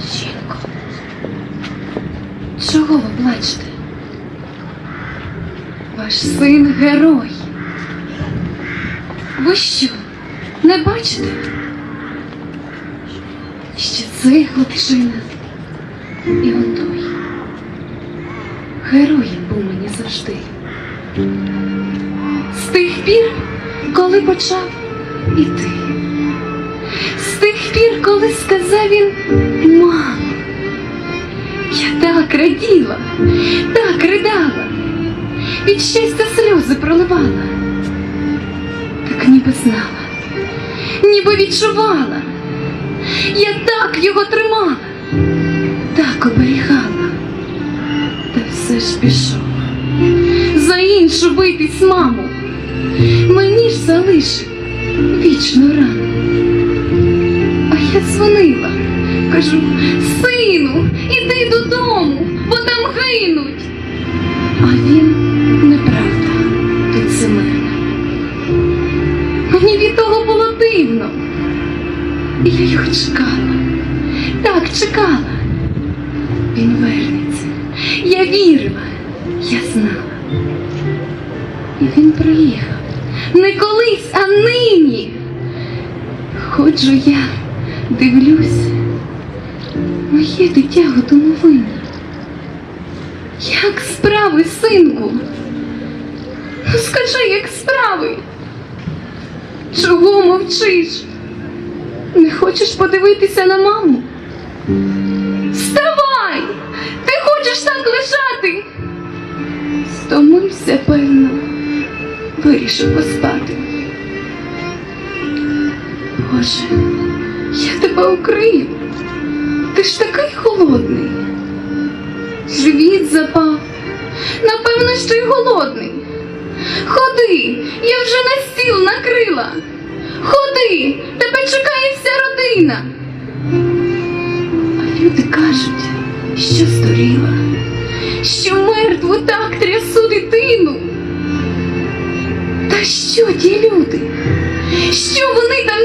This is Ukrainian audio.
Жінко, чого ви плачете? Ваш син герой. Ви що, не бачите? Що це хлопчина і он той. Героєм був мені завжди. З тих пір, коли почав іти. Пір, коли сказав він мам. Я так раділа, так ридала, від щастя сльози проливала, так ніби знала, ніби відчувала. Я так його тримала, так оберігала, та все ж пішов за іншу битись маму. Мені ж залишив вічну рану. Кажу, сину, іди додому, бо там гинуть. А він неправда, тут це мене. Мені від того було дивно. І я його чекала, так чекала. Він вернеться. Я вірила, я знала. І він приїхав. Не колись, а нині. Ходжу я, дивлюсь, моє дитя домовині. Як справи, синку? Ну скажи, як справи? Чого мовчиш? Не хочеш подивитися на маму? Вставай! Ти хочеш так лежати? Стомився, певно, вирішив поспати. Боже, я тебе укрию. Ж такий холодний. Живіт запав. Напевно, що й голодний. Ходи, я вже на стіл накрила. Ходи, тебе чекає вся родина. А люди кажуть, що здуріла, що мертву так трясу дитину. Та що ті люди? Що вони так